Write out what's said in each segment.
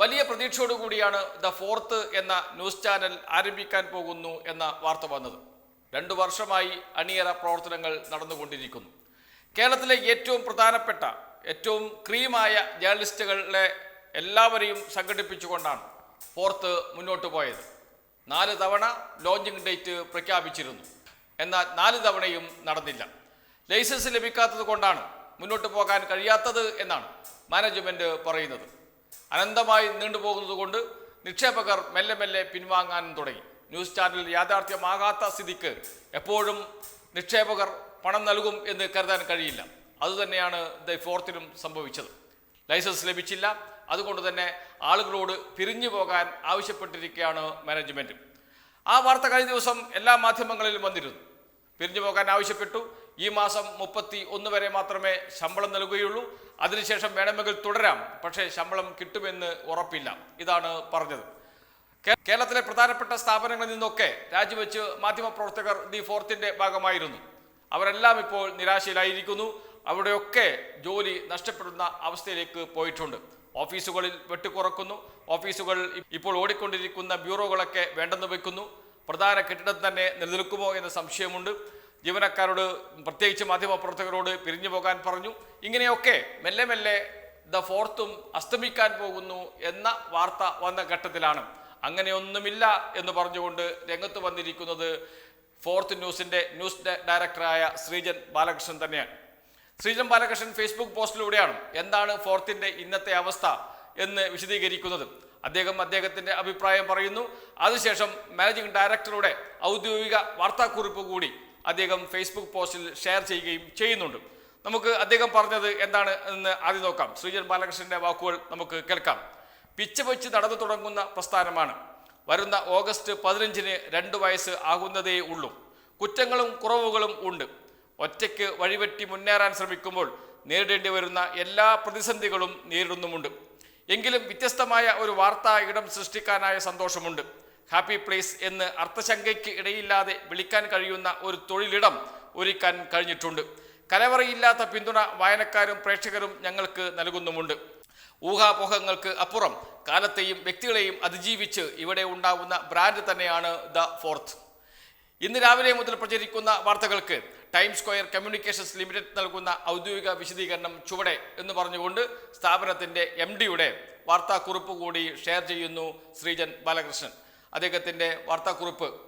വലിയ പ്രതീക്ഷയോടുകൂടിയാണ് the fourth എന്ന ന്യൂസ് ചാനൽ ആരംഭിക്കാൻ പോകുന്നു എന്ന വാർത്ത വന്നത്. രണ്ടു വർഷമായി അണിയറ പ്രവർത്തനങ്ങൾ നടന്നുകൊണ്ടിരിക്കുന്നു. കേരളത്തിലെ ഏറ്റവും പ്രധാനപ്പെട്ട ഏറ്റവും ക്രീമായ ജേർണലിസ്റ്റുകളെ എല്ലാവരെയും സംഘടിപ്പിച്ചുകൊണ്ടാണ് ഫോർത്ത് മുന്നോട്ട് പോയത്. നാല് തവണ ലോഞ്ചിങ് ഡേറ്റ് പ്രഖ്യാപിച്ചിരുന്നു. എന്നാൽ നാല് തവണയും നടന്നില്ല. ലൈസൻസ് ലഭിക്കാത്തത് കൊണ്ടാണ് മുന്നോട്ട് പോകാൻ കഴിയാത്തത് എന്നാണ് മാനേജ്മെന്റ് പറയുന്നത്. അനന്തമായി നീണ്ടുപോകുന്നത് കൊണ്ട് നിക്ഷേപകർ മെല്ലെ മെല്ലെ പിൻവാങ്ങാനും തുടങ്ങി. ന്യൂസ് ചാനൽ യാഥാർത്ഥ്യമാകാത്ത സ്ഥിതിക്ക് എപ്പോഴും നിക്ഷേപകർ പണം നൽകും എന്ന് കരുതാൻ കഴിയില്ല. അതുതന്നെയാണ് ദ ഫോർത്തിനും സംഭവിച്ചത്. ലൈസൻസ് ലഭിച്ചില്ല. അതുകൊണ്ട് തന്നെ ആളുകളോട് പിരിഞ്ഞു പോകാൻ ആവശ്യപ്പെട്ടിരിക്കുകയാണ് മാനേജ്മെന്റ്. ആ വാർത്ത കഴിഞ്ഞ ദിവസം എല്ലാ മാധ്യമങ്ങളിലും വന്നിരുന്നു. പിരിഞ്ഞു പോകാൻ ആവശ്യപ്പെട്ടു. ഈ മാസം മുപ്പത്തി ഒന്ന് വരെ മാത്രമേ ശമ്പളം നൽകുകയുള്ളൂ. അതിനുശേഷം വേണമെങ്കിൽ തുടരാം. പക്ഷേ ശമ്പളം കിട്ടുമെന്ന് ഉറപ്പില്ല. ഇതാണ് പറഞ്ഞത്. കേരളത്തിലെ പ്രധാനപ്പെട്ട സ്ഥാപനങ്ങളിൽ നിന്നൊക്കെ രാജിവെച്ച് മാധ്യമപ്രവർത്തകർ ദി ഫോർത്തിന്റെ ഭാഗമായിരുന്നു. അവരെല്ലാം ഇപ്പോൾ നിരാശയിലായിരിക്കുന്നു. അവിടെയൊക്കെ ജോലി നഷ്ടപ്പെടുന്ന അവസ്ഥയിലേക്ക് പോയിട്ടുണ്ട്. ഓഫീസുകളിൽ വെട്ടിക്കുറക്കുന്നു ഓഫീസുകൾ ഇപ്പോൾ ഓടിക്കൊണ്ടിരിക്കുന്ന ബ്യൂറോകളൊക്കെ വേണ്ടെന്ന് വെക്കുന്നു. പ്രധാന കെട്ടിടം തന്നെ നിലനിൽക്കുമോ എന്ന സംശയമുണ്ട്. ജീവനക്കാരോട് പ്രത്യേകിച്ച് മാധ്യമപ്രവർത്തകരോട് പിരിഞ്ഞു പോകാൻ പറഞ്ഞു. ഇങ്ങനെയൊക്കെ മെല്ലെ മെല്ലെ ദ ഫോർത്തും അസ്തമിക്കാൻ പോകുന്നു എന്ന വാർത്ത വന്ന ഘട്ടത്തിലാണ്. അങ്ങനെയൊന്നുമില്ല എന്ന് പറഞ്ഞുകൊണ്ട് രംഗത്ത് വന്നിരിക്കുന്നത് ഫോർത്ത് ന്യൂസിന്റെ ന്യൂസ് ഡയറക്ടറായ ശ്രീജൻ ബാലകൃഷ്ണൻ തന്നെയാണ്. ശ്രീജൻ ബാലകൃഷ്ണൻ ഫേസ്ബുക്ക് പോസ്റ്റിലൂടെയാണ് എന്താണ് ഫോർത്തിന്റെ ഇന്നത്തെ അവസ്ഥ എന്ന് വിശദീകരിക്കുന്നത്. അദ്ദേഹം അദ്ദേഹത്തിന്റെ അഭിപ്രായം പറയുന്നു. അതിനുശേഷം മാനേജിംഗ് ഡയറക്ടറുടെ ഔദ്യോഗിക വാർത്താക്കുറിപ്പ് കൂടി അദ്ദേഹം ഫേസ്ബുക്ക് പോസ്റ്റിൽ ഷെയർ ചെയ്യുകയും ചെയ്യുന്നുണ്ട്. നമുക്ക് അദ്ദേഹം പറഞ്ഞത് എന്താണ് എന്ന് ആദ്യം നോക്കാം. ശ്രീജൻ ബാലകൃഷ്ണന്റെ വാക്കുകൾ നമുക്ക് കേൾക്കാം. പിച്ച് വെച്ച് നടന്നു തുടങ്ങുന്ന പ്രസ്ഥാനമാണ്. വരുന്ന ഓഗസ്റ്റ് പതിനഞ്ചിന് രണ്ട് വയസ്സ് ആകുന്നതേ ഉള്ളൂ. കുറ്റങ്ങളും കുറവുകളും ഉണ്ട്. ഒറ്റയ്ക്ക് വഴിവെട്ടി മുന്നേറാൻ ശ്രമിക്കുമ്പോൾ നേരിടേണ്ടി വരുന്ന എല്ലാ പ്രതിസന്ധികളും നേരിടുന്നുമുണ്ട്. എങ്കിലും വ്യത്യസ്തമായ ഒരു വാർത്താ ഇടം സൃഷ്ടിക്കാനായ സന്തോഷമുണ്ട്. ഹാപ്പി പ്ലേസ് എന്ന് അർത്ഥശങ്കയ്ക്ക് ഇടയില്ലാതെ വിളിക്കാൻ കഴിയുന്ന ഒരു തൊഴിലിടം ഒരുക്കാൻ കഴിഞ്ഞിട്ടുണ്ട്. കലവറയില്ലാത്ത പിന്തുണ വായനക്കാരും പ്രേക്ഷകരും ഞങ്ങൾക്ക് നൽകുന്നുമുണ്ട്. ഊഹാപോഹങ്ങൾക്ക് അപ്പുറം കാലത്തെയും വ്യക്തികളെയും അതിജീവിച്ച് ഇവിടെ ഉണ്ടാവുന്ന ബ്രാൻഡ് തന്നെയാണ് ദ ഫോർത്ത്. ഇന്ന് രാവിലെ മുതൽ പ്രചരിക്കുന്ന വാർത്തകൾക്ക് ടൈം സ്ക്വയർ കമ്മ്യൂണിക്കേഷൻസ് ലിമിറ്റഡ് നൽകുന്ന ഔദ്യോഗിക വിശദീകരണം ചുവടെ എന്ന് പറഞ്ഞുകൊണ്ട് സ്ഥാപനത്തിന്റെ എം ഡിയുടെ വാർത്താക്കുറിപ്പ് കൂടി ഷെയർ ചെയ്യുന്നു ശ്രീജൻ ബാലകൃഷ്ണൻ. അദ്ദേഹത്തിന്റെ വാർത്താക്കുറിപ്പ്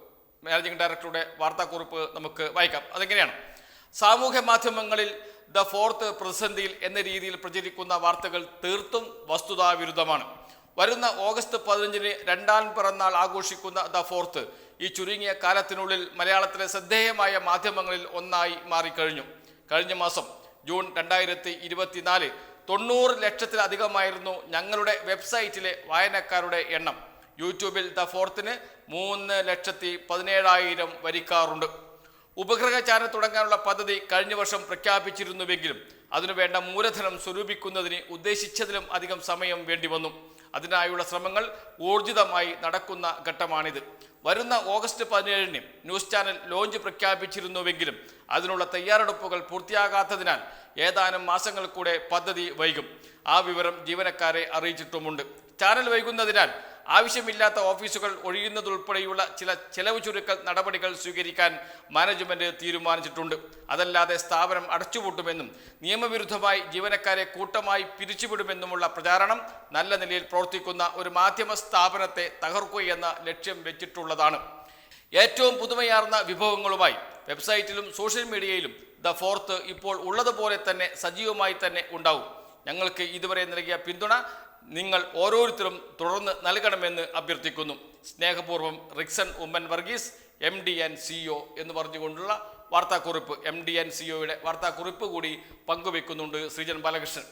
മാനേജിംഗ് ഡയറക്ടറുടെ വാർത്താക്കുറിപ്പ് നമുക്ക് വായിക്കാം. അതെങ്ങനെയാണ്? സാമൂഹ്യ മാധ്യമങ്ങളിൽ ദ ഫോർത്ത് പ്രതിസന്ധിയിൽ എന്ന രീതിയിൽ പ്രചരിക്കുന്ന വാർത്തകൾ തീർത്തും വസ്തുതാവിരുദ്ധമാണ്. വരുന്ന ഓഗസ്റ്റ് പതിനഞ്ചിന് രണ്ടാം പിറന്നാൾ ആഘോഷിക്കുന്ന ദ ഫോർത്ത് ഈ ചുരുങ്ങിയ കാലത്തിനുള്ളിൽ മലയാളത്തിലെ ശ്രദ്ധേയമായ മാധ്യമങ്ങളിൽ ഒന്നായി മാറിക്കഴിഞ്ഞു. കഴിഞ്ഞ മാസം ജൂൺ രണ്ടായിരത്തി ഇരുപത്തിനാല് തൊണ്ണൂറ് ലക്ഷത്തിലധികമായിരുന്നു ഞങ്ങളുടെ വെബ്സൈറ്റിലെ വായനക്കാരുടെ എണ്ണം. യൂട്യൂബിൽ ദ ഫോർത്തിന് മൂന്ന് ലക്ഷത്തി പതിനേഴായിരം വരിക്കാറുണ്ട്. ഉപഗ്രഹ ചാനൽ തുടങ്ങാനുള്ള പദ്ധതി കഴിഞ്ഞ വർഷം പ്രഖ്യാപിച്ചിരുന്നുവെങ്കിലും അതിനുവേണ്ട മൂലധനം സ്വരൂപിക്കുന്നതിന് ഉദ്ദേശിച്ചതിലും അധികം സമയം വേണ്ടി വന്നു അതിനായുള്ള ശ്രമങ്ങൾ ഊർജിതമായി നടക്കുന്ന ഘട്ടമാണിത്. വരുന്ന ഓഗസ്റ്റ് പതിനേഴിന് ന്യൂസ് ചാനൽ ലോഞ്ച് പ്രഖ്യാപിച്ചിരുന്നുവെങ്കിലും അതിനുള്ള തയ്യാറെടുപ്പുകൾ പൂർത്തിയാകാത്തതിനാൽ ഏതാനും മാസങ്ങൾ കൂടെ പദ്ധതി വൈകും. ആ വിവരം ജീവനക്കാരെ അറിയിച്ചിട്ടുമുണ്ട്. ചാനൽ വൈകുന്നതിനാൽ ആവശ്യമില്ലാത്ത ഓഫീസുകൾ ഒഴിയുന്നതുൾപ്പെടെയുള്ള ചില ചെലവ് ചുരുക്കൽ നടപടികൾ സ്വീകരിക്കാൻ മാനേജ്മെന്റ് തീരുമാനിച്ചിട്ടുണ്ട്. അതല്ലാതെ സ്ഥാപനം അടച്ചുപൂട്ടുമെന്നും നിയമവിരുദ്ധമായി ജീവനക്കാരെ കൂട്ടമായി പിരിച്ചുവിടുമെന്നുമുള്ള പ്രചാരണം നല്ല നിലയിൽ പ്രവർത്തിക്കുന്ന ഒരു മാധ്യമ സ്ഥാപനത്തെ തകർക്കുകയെന്ന ലക്ഷ്യം വെച്ചിട്ടുള്ളതാണ്. ഏറ്റവും പുതുമയാർന്ന വിഭവങ്ങളുമായി വെബ്സൈറ്റിലും സോഷ്യൽ മീഡിയയിലും ദ ഫോർത്ത് ഇപ്പോൾ ഉള്ളതുപോലെ തന്നെ സജീവമായി തന്നെ ഉണ്ടാവും. ഞങ്ങൾക്ക് ഇതുവരെ നൽകിയ പിന്തുണ നിങ്ങൾ ഓരോരുത്തരും തുടർന്ന് നൽകണമെന്ന് അഭ്യർത്ഥിക്കുന്നു. സ്നേഹപൂർവം Rixon Oommen Varghese M D and CEO എന്ന് പറഞ്ഞുകൊണ്ടുള്ള വാർത്താക്കുറിപ്പ് എം ഡി ആൻഡ് സിഇഒയുടെ വാർത്താക്കുറിപ്പ് കൂടി പങ്കുവെക്കുന്നുണ്ട് ശ്രീജൻ ബാലകൃഷ്ണൻ.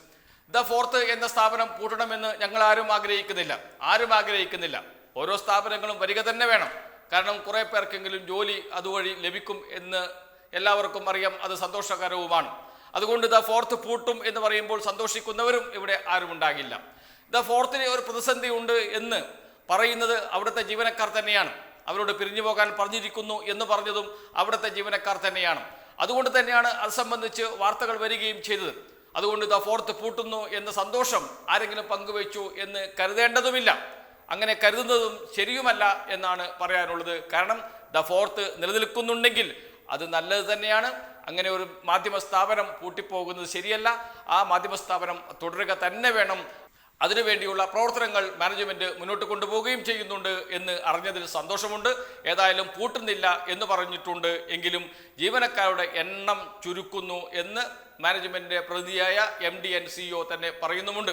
ദ ഫോർത്ത് എന്ന സ്ഥാപനം പൂട്ടണമെന്ന് ഞങ്ങൾ ആരും ആഗ്രഹിക്കുന്നില്ല. ആരും ആഗ്രഹിക്കുന്നില്ല. ഓരോ സ്ഥാപനങ്ങളും വരിക തന്നെ വേണം. കാരണം കുറേ പേർക്കെങ്കിലും ജോലി അതുവഴി ലഭിക്കും എന്ന് എല്ലാവർക്കും അറിയാം. അത് സന്തോഷകരവുമാണ്. അതുകൊണ്ട് ദ ഫോർത്ത് പൂട്ടും എന്ന് പറയുമ്പോൾ സന്തോഷിക്കുന്നവരും ഇവിടെ ആരും ഉണ്ടാകില്ല. ദ ഫോർത്തിന് ഒരു പ്രതിസന്ധി ഉണ്ട് എന്ന് പറയുന്നത് അവിടുത്തെ ജീവനക്കാർ തന്നെയാണ്. അവരോട് പിരിഞ്ഞു പോകാൻ പറഞ്ഞിരിക്കുന്നു എന്ന് പറഞ്ഞതും അവിടുത്തെ ജീവനക്കാർ തന്നെയാണ്. അതുകൊണ്ട് തന്നെയാണ് അത് സംബന്ധിച്ച് വാർത്തകൾ വരികയും ചെയ്തത്. അതുകൊണ്ട് ദ ഫോർത്ത് പൂട്ടുന്നു എന്ന സന്തോഷം ആരെങ്കിലും പങ്കുവെച്ചു എന്ന് കരുതേണ്ടതുമില്ല. അങ്ങനെ കരുതുന്നതും ശരിയുമല്ല എന്നാണ് പറയാനുള്ളത്. കാരണം ദ ഫോർത്ത് നിലനിൽക്കുന്നുണ്ടെങ്കിൽ അത് നല്ലത് തന്നെയാണ്. അങ്ങനെ ഒരു മാധ്യമ സ്ഥാപനം പൂട്ടിപ്പോകുന്നത് ശരിയല്ല. ആ മാധ്യമ സ്ഥാപനം തുടരുക തന്നെ വേണം അതിനുവേണ്ടിയുള്ള പ്രവർത്തനങ്ങൾ മാനേജ്മെന്റ് മുന്നോട്ട് കൊണ്ടുപോവുകയും ചെയ്യുന്നുണ്ട് എന്ന് അറിഞ്ഞതിൽ സന്തോഷമുണ്ട്. ഏതായാലും പൂട്ടുന്നില്ല എന്ന് പറഞ്ഞിട്ടുണ്ട് എങ്കിലും ജീവനക്കാരുടെ എണ്ണം ചുരുക്കുന്നു എന്ന് മാനേജ്മെന്റിന്റെ പ്രതിനിധിയായ എം ഡി എൻ സിഇഒ തന്നെ പറയുന്നുമുണ്ട്.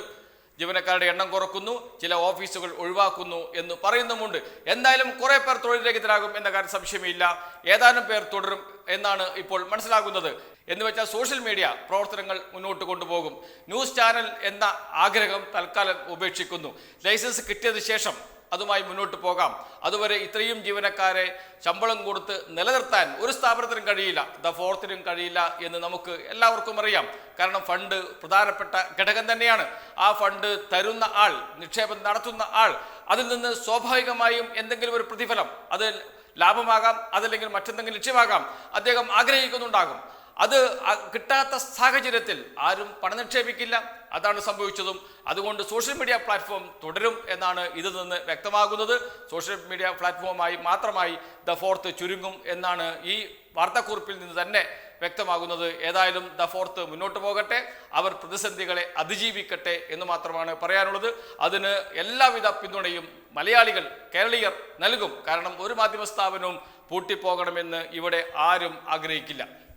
ജീവനക്കാരുടെ എണ്ണം കുറക്കുന്നു ചില ഓഫീസുകൾ ഒഴിവാക്കുന്നു എന്ന് പറയുന്നുമുണ്ട്. എന്തായാലും കുറെ പേർ തൊഴിൽ രഹിതരാകും എന്ന കാര്യം സംശയമില്ല. ഏതാനും പേർ തുടരും എന്നാണ് ഇപ്പോൾ മനസ്സിലാകുന്നത്. എന്ന് വെച്ചാൽ സോഷ്യൽ മീഡിയ പ്രവർത്തനങ്ങൾ മുന്നോട്ട് കൊണ്ടുപോകും. ന്യൂസ് ചാനൽ എന്ന ആഗ്രഹം തൽക്കാലം ഉപേക്ഷിക്കുന്നു. ലൈസൻസ് കിട്ടിയതിനു ശേഷം അതുമായി മുന്നോട്ട് പോകാം. അതുവരെ ഇത്രയും ജീവനക്കാരെ ശമ്പളം കൊടുത്ത് നിലനിർത്താൻ ഒരു സ്ഥാപനത്തിനും കഴിയില്ല. ദ ഫോർത്തിനും കഴിയില്ല എന്ന് നമുക്ക് എല്ലാവർക്കും അറിയാം. കാരണം ഫണ്ട് പ്രധാനപ്പെട്ട ഘടകം തന്നെയാണ്. ആ ഫണ്ട് തരുന്ന ആൾ നിക്ഷേപം നടത്തുന്ന ആൾ അതിൽ നിന്ന് സ്വാഭാവികമായും എന്തെങ്കിലും ഒരു പ്രതിഫലം അത് ലാഭമാകാം അതല്ലെങ്കിൽ മറ്റെന്തെങ്കിലും ലക്ഷ്യമാകാം. അദ്ദേഹം ആഗ്രഹിക്കുന്നുണ്ടാകും. അത് കിട്ടാത്ത സാഹചര്യത്തിൽ ആരും പണം നിക്ഷേപിക്കില്ല. അതാണ് സംഭവിച്ചതും. അതുകൊണ്ട് സോഷ്യൽ മീഡിയ പ്ലാറ്റ്ഫോം തുടരും എന്നാണ് ഇതിൽ നിന്ന് വ്യക്തമാകുന്നത്. സോഷ്യൽ മീഡിയ പ്ലാറ്റ്ഫോമായി മാത്രമായി ദ ഫോർത്ത് ചുരുങ്ങും എന്നാണ് ഈ വാർത്താക്കുറിപ്പിൽ നിന്ന് തന്നെ വ്യക്തമാകുന്നത്. ഏതായാലും ദ ഫോർത്ത് മുന്നോട്ട് പോകട്ടെ അവർ പ്രതിസന്ധികളെ അതിജീവിക്കട്ടെ എന്ന് മാത്രമാണ് പറയാനുള്ളത്. അതിന് എല്ലാവിധ പിന്തുണയും മലയാളികൾ കേരളീയർ നൽകും. കാരണം ഒരു മാധ്യമ സ്ഥാപനവും പൂട്ടിപ്പോകണമെന്ന് ഇവിടെ ആരും ആഗ്രഹിക്കില്ല.